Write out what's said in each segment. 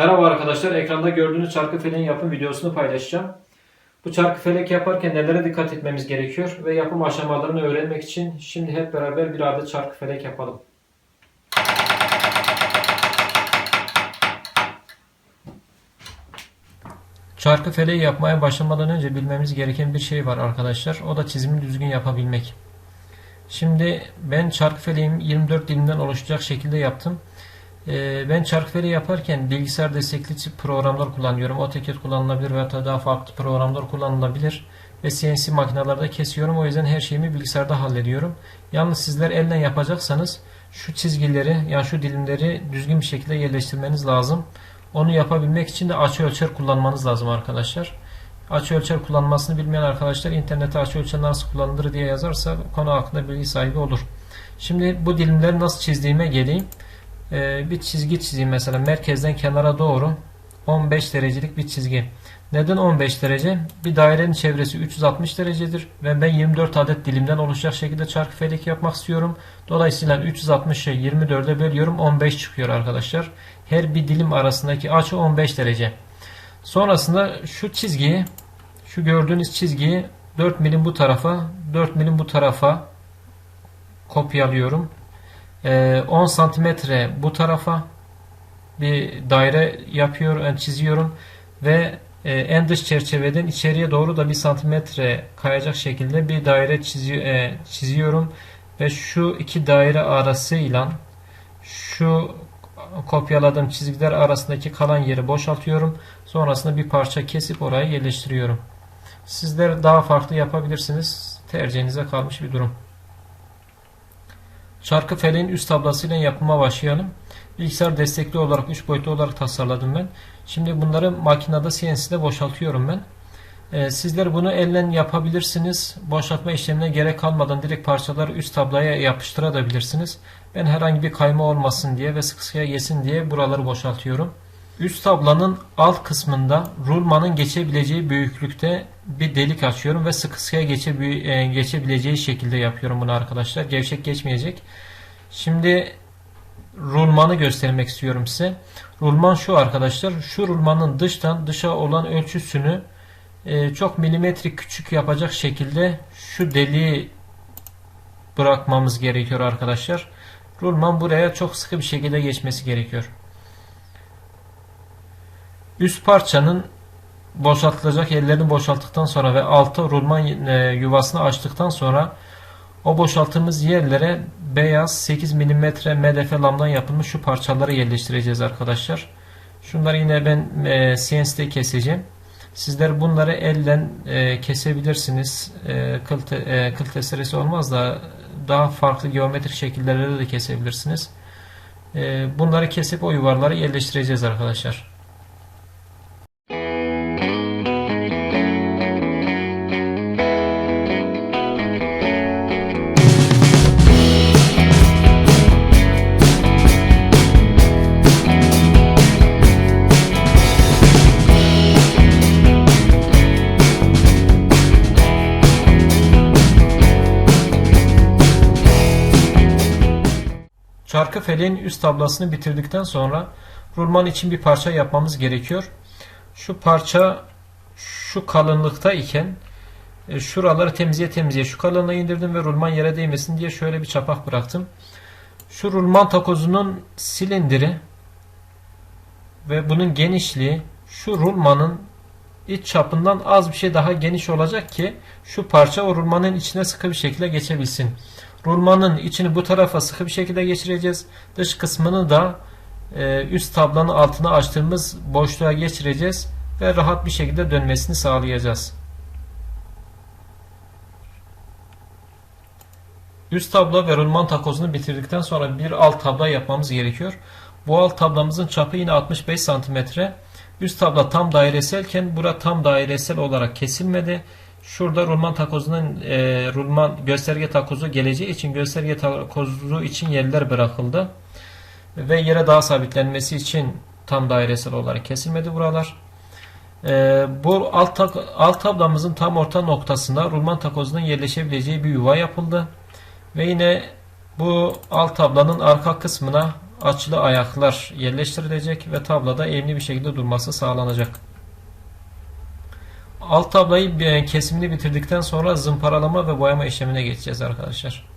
Merhaba arkadaşlar, ekranda gördüğünüz çarkı feleğin yapım videosunu paylaşacağım. Bu çarkı felek yaparken nelere dikkat etmemiz gerekiyor ve yapım aşamalarını öğrenmek için şimdi hep beraber bir adet çarkı felek yapalım. Çarkı feleği yapmaya başlamadan önce bilmemiz gereken bir şey var arkadaşlar. O da çizimi düzgün yapabilmek. Şimdi ben çarkı feleğimi 24 dilimden oluşacak şekilde yaptım. Ee, Ben çarkı feleği yaparken bilgisayar destekli programlar kullanıyorum. AutoCAD kullanılabilir veya da daha farklı programlar kullanılabilir. Ve CNC makinalarda kesiyorum. O yüzden her şeyimi bilgisayarda hallediyorum. Yalnız sizler elle yapacaksanız şu çizgileri yani şu dilimleri düzgün bir şekilde yerleştirmeniz lazım. Onu yapabilmek için de açı ölçer kullanmanız lazım arkadaşlar. Açı ölçer kullanmasını bilmeyen arkadaşlar internete açı ölçer nasıl kullanılır diye yazarsa konu hakkında bilgi sahibi olur. Şimdi bu dilimleri nasıl çizdiğime geleyim. Ee, bir çizgi çizeyim mesela merkezden kenara doğru 15 derecelik bir çizgi. Neden 15 derece? Bir dairenin çevresi 360 derecedir ve ben 24 adet dilimden oluşacak şekilde çarkı felek yapmak istiyorum. Dolayısıyla 360'ı 24'e bölüyorum 15 çıkıyor arkadaşlar. Her bir dilim arasındaki açı 15 derece. Sonrasında şu çizgiyi şu gördüğünüz çizgiyi 4 milim bu tarafa 4 milim bu tarafa kopyalıyorum. Ee, 10 santimetre bu tarafa bir daire yapıyor, yani çiziyorum ve e, en dış çerçeveden içeriye doğru da bir santimetre kayacak şekilde bir daire e, çiziyorum ve şu iki daire arasıyla şu kopyaladığım çizgiler arasındaki kalan yeri boşaltıyorum. Sonrasında bir parça kesip oraya yerleştiriyorum. Sizler daha farklı yapabilirsiniz. Tercihinize kalmış bir durum. Çarkı feleğin üst tablasıyla yapıma başlayalım. Bilgisayar destekli olarak 3 boyutlu olarak tasarladım ben. Şimdi bunları makinede CNC'de boşaltıyorum ben. Ee, sizler bunu elle yapabilirsiniz. Boşaltma işlemine gerek kalmadan direkt parçaları üst tablaya yapıştırabilirsiniz. Ben herhangi bir kayma olmasın diye ve sık sıkıya yesin diye buraları boşaltıyorum. Üst tablanın alt kısmında rulmanın geçebileceği büyüklükte bir delik açıyorum ve sıkı sıkıya geçe, e, geçebileceği şekilde yapıyorum bunu arkadaşlar. Gevşek geçmeyecek. Şimdi rulmanı göstermek istiyorum size. Rulman şu arkadaşlar. Şu rulmanın dıştan dışa olan ölçüsünü e, çok milimetrik küçük yapacak şekilde şu deliği bırakmamız gerekiyor arkadaşlar. Rulman buraya çok sıkı bir şekilde geçmesi gerekiyor. Üst parçanın boşaltılacak yerlerini boşalttıktan sonra ve altı rulman e, yuvasını açtıktan sonra o boşalttığımız yerlere beyaz 8 mm MDF lamdan yapılmış şu parçaları yerleştireceğiz arkadaşlar. Şunları yine ben e, CNC'de keseceğim. Sizler bunları elden e, kesebilirsiniz. E, kıl, te, e, kıl testeresi olmaz da daha farklı geometrik şekillerde de kesebilirsiniz. E, bunları kesip o yuvarları yerleştireceğiz arkadaşlar. Çarkı feleğin üst tablasını bitirdikten sonra rulman için bir parça yapmamız gerekiyor. Şu parça şu kalınlıkta iken e, şuraları temizliğe temizliğe şu kalınlığı indirdim ve rulman yere değmesin diye şöyle bir çapak bıraktım. Şu rulman takozunun silindiri ve bunun genişliği şu rulmanın iç çapından az bir şey daha geniş olacak ki şu parça o rulmanın içine sıkı bir şekilde geçebilsin. Rulmanın içini bu tarafa sıkı bir şekilde geçireceğiz. Dış kısmını da e, üst tablanın altına açtığımız boşluğa geçireceğiz ve rahat bir şekilde dönmesini sağlayacağız. Üst tablo ve rulman takozunu bitirdikten sonra bir alt tabla yapmamız gerekiyor. Bu alt tablamızın çapı yine 65 cm. Üst tabla tam daireselken bura tam dairesel olarak kesilmedi. Şurada rulman takozunun e, rulman gösterge takozu geleceği için gösterge takozu için yerler bırakıldı. Ve yere daha sabitlenmesi için tam dairesel olarak kesilmedi buralar. E, bu alt, alt tablamızın tam orta noktasında rulman takozunun yerleşebileceği bir yuva yapıldı. Ve yine bu alt tablanın arka kısmına açılı ayaklar yerleştirilecek ve tablada eğimli bir şekilde durması sağlanacak. Alt tablayı kesimini bitirdikten sonra zımparalama ve boyama işlemine geçeceğiz arkadaşlar.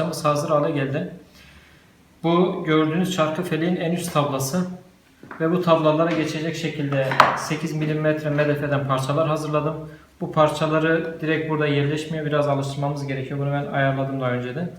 Parçamız hazır hale geldi. Bu gördüğünüz çarkı feleğin en üst tablası ve bu tablalara geçecek şekilde 8 mm medefeden parçalar hazırladım. Bu parçaları direkt burada yerleşmiyor. Biraz alıştırmamız gerekiyor. Bunu ben ayarladım daha önceden.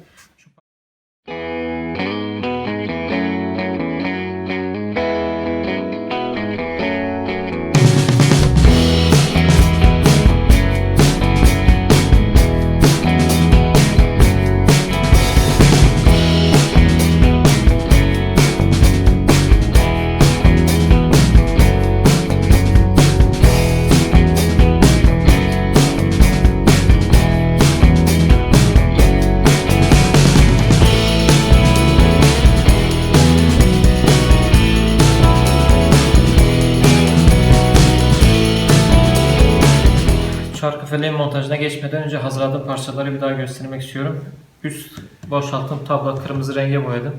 Çarkı feleğin montajına geçmeden önce hazırladığım parçaları bir daha göstermek istiyorum. Üst boşalttım tablo kırmızı renge boyadım.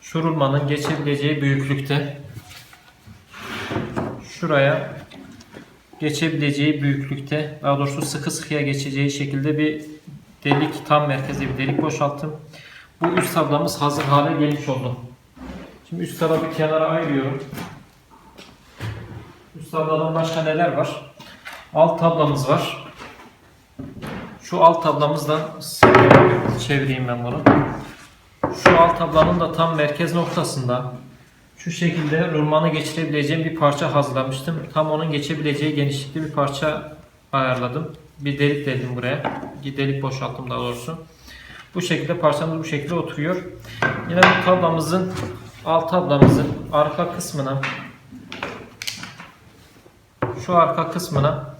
Şu rulmanın geçebileceği büyüklükte şuraya geçebileceği büyüklükte daha doğrusu sıkı sıkıya geçeceği şekilde bir delik tam merkezde bir delik boşalttım. Bu üst tablamız hazır hale gelmiş oldu. Şimdi üst tarafı kenara ayırıyorum. Üst tabladan başka neler var? Alt tablamız var. Şu alt tablamızdan çevireyim ben bunu. Şu alt tablanın da tam merkez noktasında şu şekilde rulmanı geçirebileceğim bir parça hazırlamıştım. Tam onun geçebileceği genişlikte bir parça ayarladım. Bir delik deldim buraya. Bir delik boşalttım daha doğrusu. Bu şekilde parçamız bu şekilde oturuyor. Yine bu tablamızın alt tablamızın arka kısmına şu arka kısmına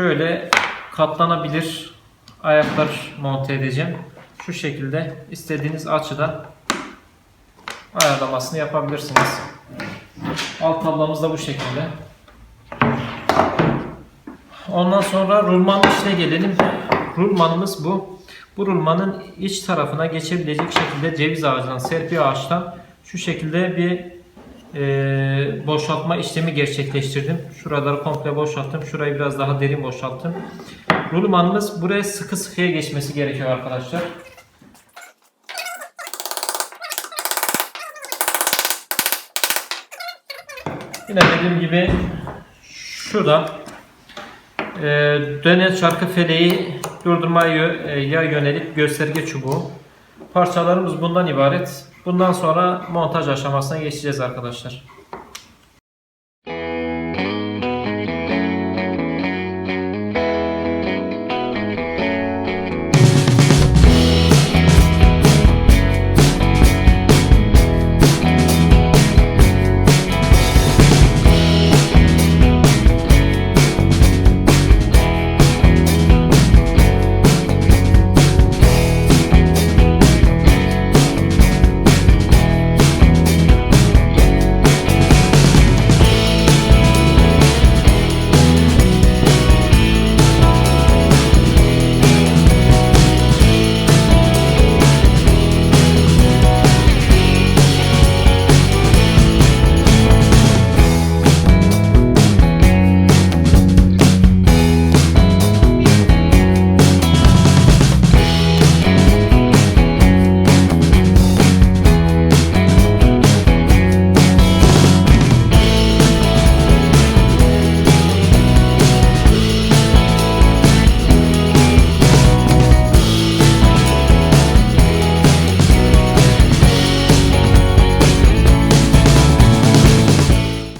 şöyle katlanabilir ayaklar monte edeceğim. Şu şekilde istediğiniz açıda ayarlamasını yapabilirsiniz. Alt tablamız da bu şekilde. Ondan sonra rulman işine gelelim. Rulmanımız bu. Bu rulmanın iç tarafına geçebilecek şekilde ceviz ağacından, serpi ağaçtan şu şekilde bir e, boşaltma işlemi gerçekleştirdim. Şuraları komple boşalttım. Şurayı biraz daha derin boşalttım. Rulmanımız buraya sıkı sıkıya geçmesi gerekiyor arkadaşlar. Yine dediğim gibi şuradan e, dönen çarkı feleği durdurmaya e, yönelip gösterge çubuğu. Parçalarımız bundan ibaret. Bundan sonra montaj aşamasına geçeceğiz arkadaşlar.